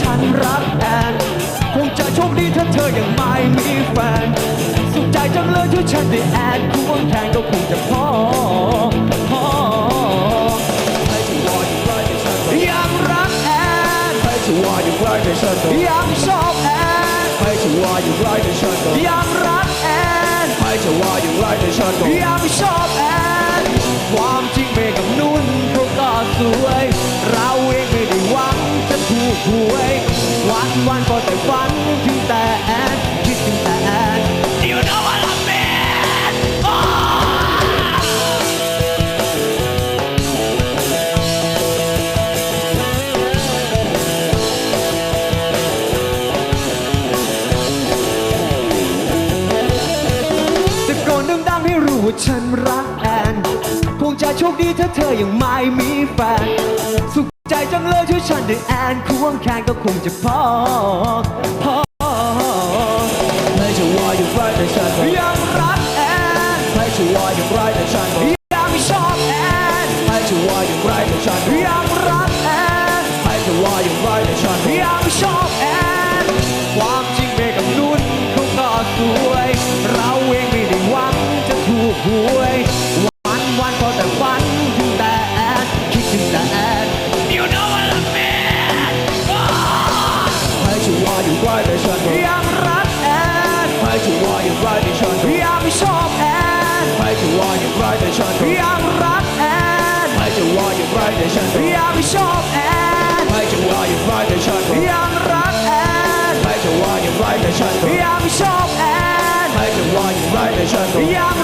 ฉันรักแอน คงจะโชคดีถ้าเธออยังไม่มีแฟน สุขใจจังเลยที่ฉันได้แอนควงแขนก็คงจะพอพอยังรักแอนยังชอบแอน ยังรักแอนยังชอบแอน จะถูกหวยวันวันก็แต่ฝันถึงแต่แอนคิดถึงแต่แอน You know what I mean ตะโกนดังๆให้รู้ว่าฉันรักแอน คงจะโชคดีถ้าเธอยังไม่มีแฟนสุข ใจจังเลยที่ฉันได้แอนควงแขนก็คงจะพอพอไม่จะว่าอยู่ใกล้แต่ฉันก็ยังรักแอนไม่จะว่าอยู่ใกล้แต่ฉันก็ยังชอบแอนไม่จะว่าอยู่ใกล้แต่ฉันก็ยัง ว่าอย่างไรแต่ฉันก็ยังรักแอนไม่จะว่าอย่างไรแต่ฉันก็ยังชอบแอนไม่จะว่าอย่างไรแต่ฉันก็ยังรักแอนไม่จะว่าอย่างไรแต่ฉันก็ยังชอบแอนไม่จะว่าอย่างไรแต่ฉันก็ยัง